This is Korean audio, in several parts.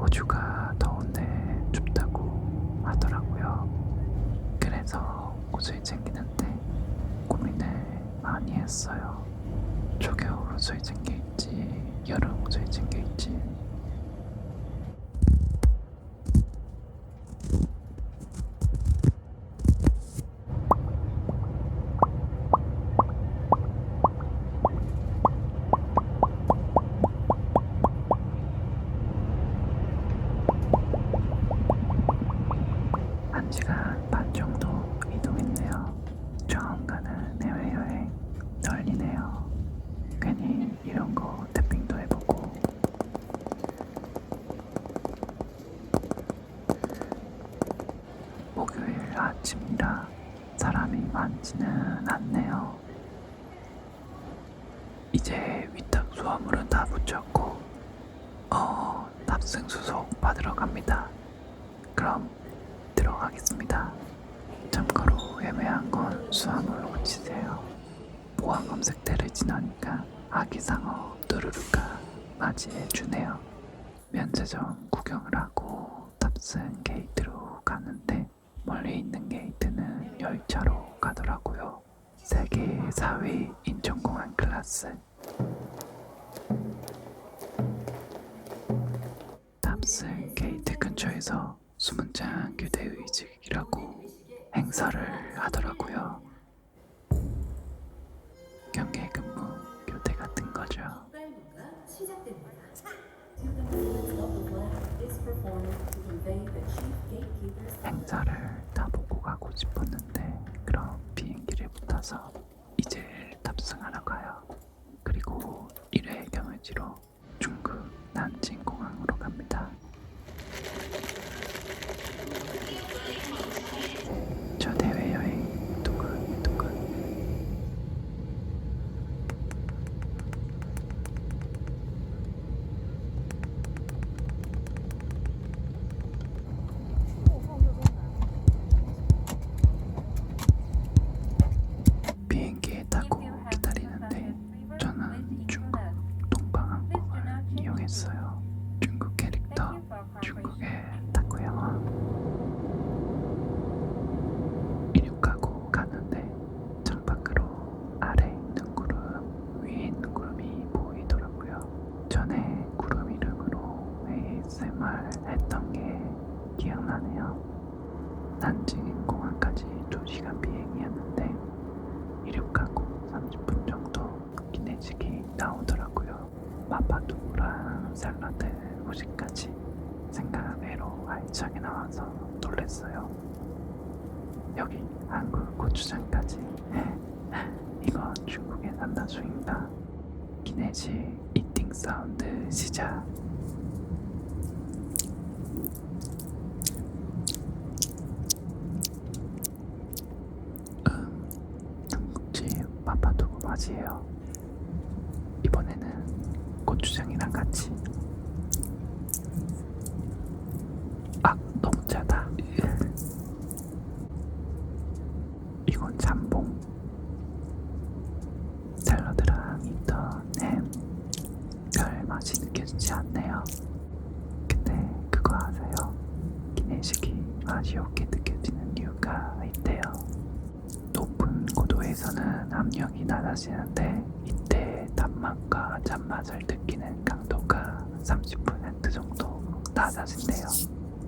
호주가 더운데 춥다고 하더라고요. 그래서 옷을 챙기는데 고민을 많이 했어요. 초겨울 옷을 챙길지 여름 옷을 챙길지 한 시간 반 정도 이동했네요. 처음 가는 해외여행 떨리네요. 괜히 이런 거 태핑도 해보고 목요일 아침이라 사람이 많지는 않네요. 이제 위탁 수화물은 다 붙였고 어 탑승 수속 받으러 갑니다. 그럼 들어가겠습니다. 참고로 애매한 건 수화물 고치세요. 보안 검색대를 지나니까 아기상어 뚜루루가 맞이해 주네요. 면세점 구경을 하고 탑승 게이트로 가는데 멀리 있는 게이트는 열차로 가더라고요. 세계 4위 인천공항 클래스 탑승 게이트 근처에서 수문장 교대 의직이라고 행사를 하더라고요. 경계 근무 교대 같은 거죠. 빨무가 이제 탑승하러 가요. 그리고 일회 경유지로 중국 난징 공항으로 갑니다. 저 대외 여행 두근두근 비행기에 타고 기다리는데 저는 중국 동방항공을 이용했어요. 중국 캐릭터 중국의 타코야마 이륙하고 가는데 창밖으로 아래 있는 구름 위에 있는 구름이 보이더라고요. 전에 구름 이름으로 ASMR 했던 게 기억나네요. 난징 공항까지 2시간 비행이었는데 이륙하고 30분 정도 기내식이 나오더라고요. 마파두부랑 샐러드 후식까지 생각외로 알차게 나와서 놀랬어요. 여기 한국 고추장까지. 이건 중국의 산다수인가? 기내식 이팅 사운드 시작. 음, 중국집 맛이에요. 이번에는 고추장이랑 같이. 아, 너무 짜다. 이건 잠봉. 샐러드랑 있던 햄. 별 맛이 느껴지지 않네요. 근데 그거 아세요? 기내식이 맛이 없게 느껴지는 이유가 있대요. 높은 고도에서는 압력이 낮아지는데 이때 단맛과 잔맛을 느끼는 강도가 30% 정도 낮아진대요.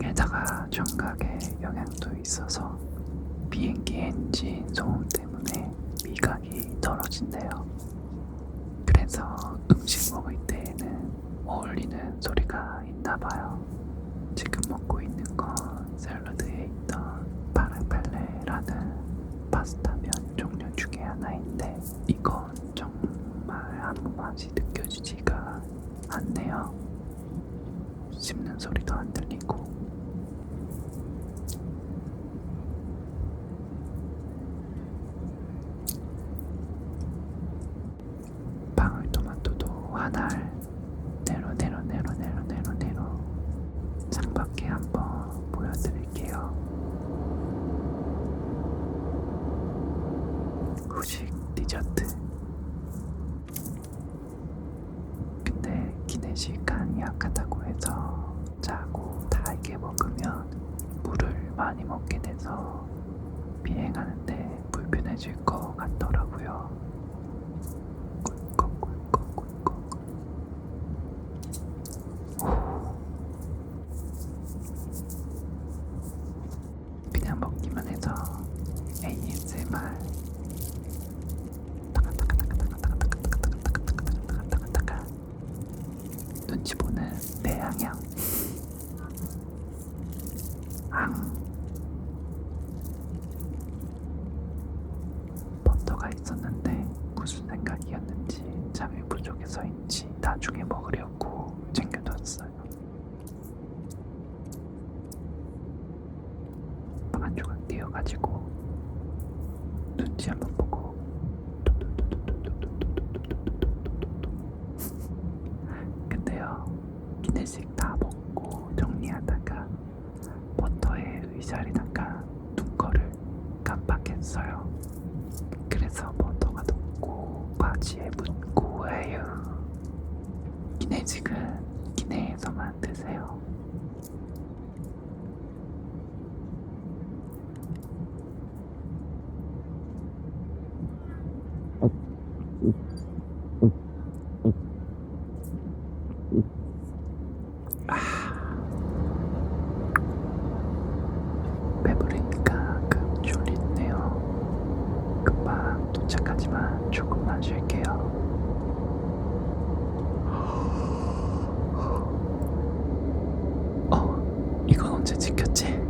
게다가 청각에 영향도 있어서 비행기 엔진 소음 때문에 미각이 떨어진대요. 그래서 음식 먹을 때에는 어울리는 소리가 있나 봐요. 지금 먹고 있는 건 샐러드에 있던 파르펠레라는 파스타면 종류 중에 하나인데 이건 정말 아무 맛이 느껴지지가 않네요. 씹는 소리도 안 들리고 방울토마토도 한알 내로 내로 내로 내로 내로 내로 창밖에 한번 보여드릴게요. 후식 디저트 근데 기내식 간이 약하다고 해서 짜고 달게 먹으면 물을 많이 먹게 돼서 비행하는데 불편해질 것 같더라고요. 버터가 있었는데 무슨 생각이었는지 잠이 부족해서인지 나중에 먹으려고 챙겨뒀어요. 한 조각 띄어가지고 눈치 한번 보고 근데요 기내식 다 먹고 정리하다가 버터에 의 자리다가 둔거를 깜빡했어요. 그래서 버터가 녹고 바지에 묻고 해요. 기내식은 기내에서만 드세요 배부르니까 급 졸리네요. 금방 도착하지만 조금만 쉴게요. 어, 이건 언제 찍혔지?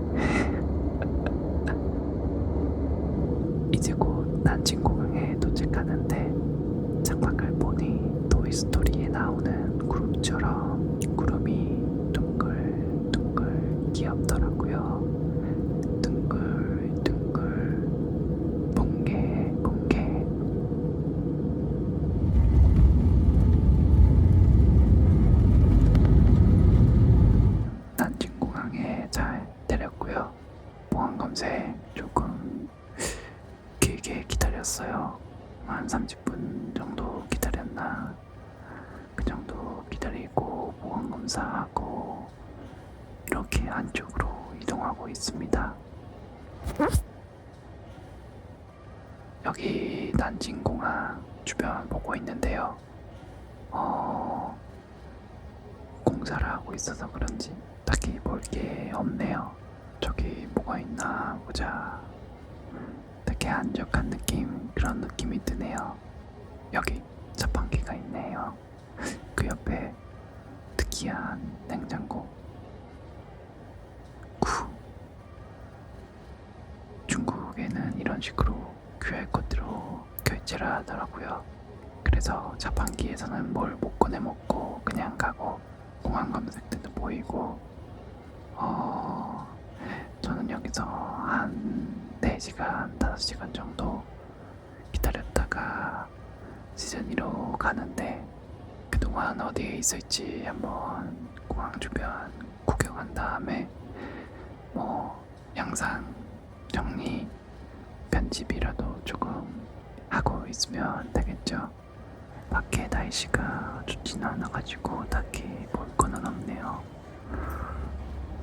이제 곧 난징공항에 도착하는데 창밖을 보니 토이스토리에 나오는 구름처럼 구름이 둥글둥글 귀엽더라고요. 둥글둥글 뭉게 뭉게 난징공항에 잘 내렸고요. 보안 검색 조금 길게 기다렸어요. 한 30분 정도 기다렸나? 그 정도 기다리고 보안 검사하고 이렇게 안쪽으로 이동하고 있습니다. 여기 난징공항 주변 보고 있는데요. 어, 공사를 하고 있어서 그런지 딱히 볼 게 없네요. 저기 뭐가 있나 보자. 되게 한적한 느낌 그런 느낌이 드네요. 여기 자판기가 있네요. 그 옆에 특이한 냉장고. 구. 중국에는 이런 식으로 QR 코드로 결제를 하더라고요. 그래서 자판기에서는 뭘 못 꺼내 먹고 그냥 가고 공항 검색 때도 보이고 어 저는 여기서 한 4시간, 5시간 정도 기다렸다가 시즌 2로 가는데 그동안 어디에 있을지 한번 공항 주변 구경한 다음에 뭐 영상 정리 편집이라도 조금 하고 있으면 되겠죠. 밖에 날씨가 좋지는 않아가지고 딱히 볼 거는 없네요.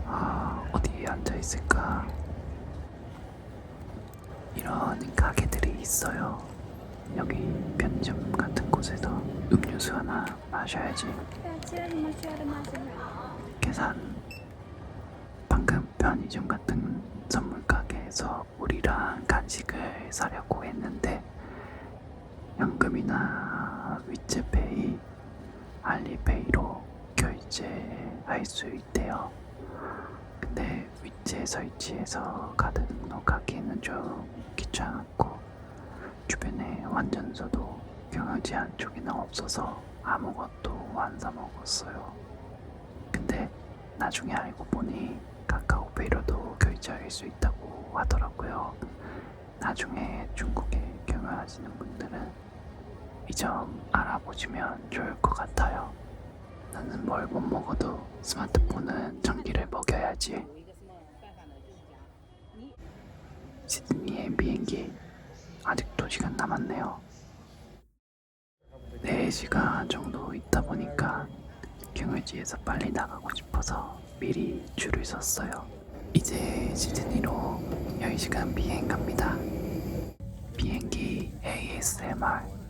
아, 어디에 앉아 있을까? 이런 가게들이 있어요. 여기 편의점 같은 곳에서 음료수 하나 마셔야지. 계산. 방금 편의점 같은 선물 가게에서 물이랑 간식을 사려고 했는데 현금이나 위챗페이, 알리페이로 결제할 수 있대요. 근데 위치에 설치해서 카드 등록하기에는 좀 귀찮았고 주변에 완전소도 경유지 한쪽이나 없어서 아무것도 안 사먹었어요. 근데 나중에 알고 보니 카카오페이로도 결제할 수 있다고 하더라고요. 나중에 중국에 경유하시는 분들은 이 점 알아보시면 좋을 것 같아요. 나는 뭘 못 먹어도 스마트폰은 전기를 먹여야지. 시드니의 비행기 아직도 시간 남았네요. 4시간 정도 있다 보니까 경유지에서 빨리 나가고 싶어서 미리 줄을 섰어요. 이제 시드니로 10시간 비행 갑니다. 비행기 ASMR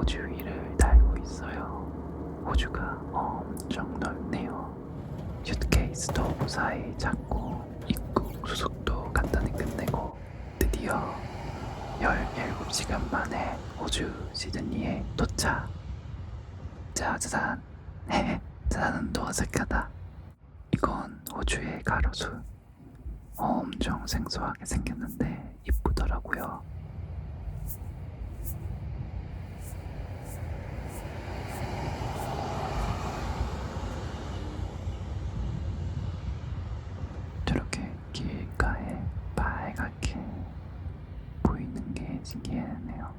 호주 위를 달고 있어요. 호주가 엄청 넓네요. 슈트케이스도 무사히 잡고 입국 수속도 간단히 끝내고 드디어 17시간 만에 호주 시드니에 도착. 짜자잔. 헤헤, 또 어색하다. 이건 호주의 가로수. 엄청 생소하게 생겼는데 이쁘더라고요. 저렇게 길가에 빨갛게 보이는 게 신기하네요.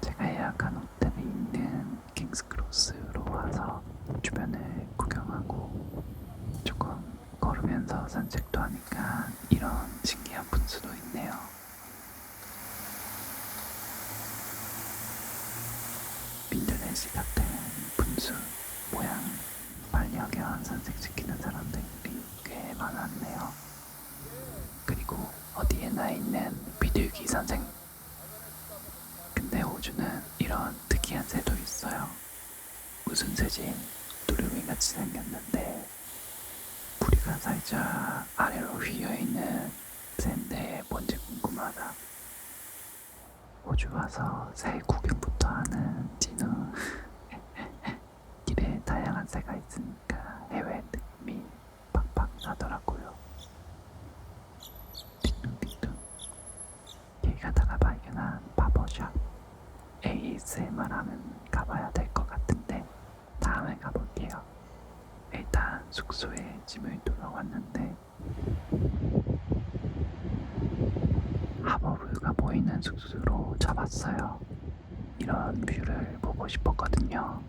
제가 예약한 호텔이 있는 킹스크로스로 와서 주변을 구경하고 조금 걸으면서 산책도 하니까 이런 신기한 분수도 있네요. 민들레시 같은 분수 모양 반려견 산책시키는 사람들이 꽤 많았네요. 그리고 어디에 나 있는 비둘기 선생. 근데 호주는 이런 특이한 새도 있어요. 무슨 새지? 두루미 같이 생겼는데 부리가 살짝 아래로 휘어 있는 새인데 뭔지 궁금하다. 호주 와서 새 구경부터 하는 진우. 길에 다양한 새가 있으니까 해외 느낌이 팍팍 나더라고요. 띵동띵동. 길 발견한 바버샵. ASMR 하면 가봐야 될 것 같은데 다음에 가볼게요. 일단 숙소에 짐을 돌아왔는데 하버뷰가 보이는 숙소로 잡았어요. 이런 뷰를 보고 싶었거든요.